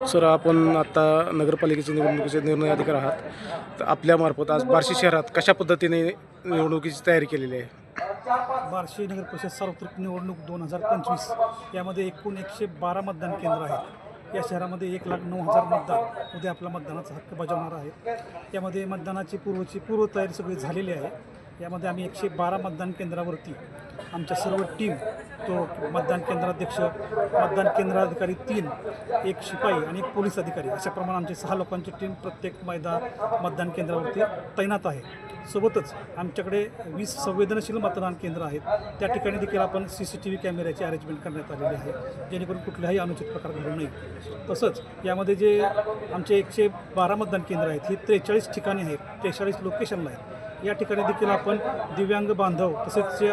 Sir आपण आता नगरपालिकेच्या निवडणुकीचे निर्णय अधिकार आहात. तर आपल्यामार्फत आज बार्शी शहरात कशा पद्धतीने निवडणुकीची तयारी केलेली आहे? बार्शी नगर परिषद सार्वत्रिक निवडणूक दोन हजार पंचवीस यामध्ये एकूण एकशे बारा मतदान केंद्र आहेत. या शहरामध्ये एक लाख नऊ हजार मतदार उद्या आपला मतदानाचा हक्क बजावणार आहे. यामध्ये मतदानाची पूर्वची पूर्वतयारी सगळी झालेली आहे. यामध्ये आम्ही एकशे बारा मतदान केंद्रावरती आमच्या सर्व टीम तो मतदान केंद्राध्यक्ष मतदान केंद्राधिकारी तीन एक शिपाई आणि एक पोलीस अधिकारी अशा प्रमाणे आमची सहा लोकांची टीम प्रत्येक मैदान मतदान केंद्रावरती तैनात आहे. सोबतच आमच्याकडे वीस संवेदनशील मतदान केंद्र आहेत. त्या ठिकाणी देखील आपण सी सी टी व्ही कॅमेऱ्याची अरेंजमेंट करण्यात आलेली आहे. जेणेकरून कुठल्याही अनुचित प्रकार घडू नये. तसंच यामध्ये जे आमचे एकशे बारा मतदान केंद्र आहेत ही त्रेचाळीस ठिकाणी आहेत त्रेचाळीस लोकेशनला आहेत. या ठिकाणी देखील आपण दिव्यांग बांधव तसेच जे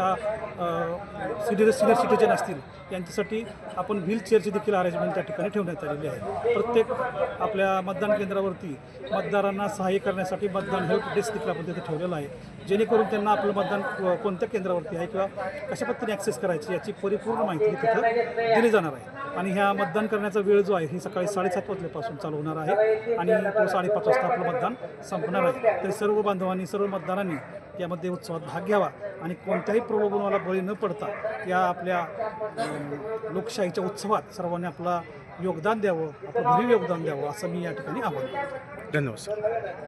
सिनियर सिनियर सिटीजन असतील यांच्यासाठी आपण व्हीलचेअरची देखील अरेंजमेंट त्या ठिकाणी ठेवण्यात आलेली आहे. प्रत्येक आपल्या मतदान केंद्रावरती मतदारांना सहाय्य करण्यासाठी मतदान हेल्प डेस्क देखील आपण तिथे ठेवलेलं आहे. जेणेकरून त्यांना आपलं मतदान कोणत्या केंद्रावरती आहे किंवा कशा पद्धतीने ॲक्सेस करायची याची परिपूर्ण माहिती तिथं दिली जाणार आहे. आणि ह्या मतदान करण्याचा वेळ जो आहे ही सकाळी साडेसात वाजल्यापासून चालू होणार आहे. आणि तो साडेपाच वाजता आपलं मतदान संपणार आहे. तरी सर्व बांधवांनी सर्व मतदारांनी यामध्ये उत्सवात भाग घ्यावा आणि कोणत्याही प्रलोभनाला बळी न पडता या आपल्या लोकशाहीच्या उत्सवात सर्वांनी आपला योगदान द्यावं आपलं भरीव योगदान द्यावं असं मी या ठिकाणी आवाहन करतो. धन्यवाद सर.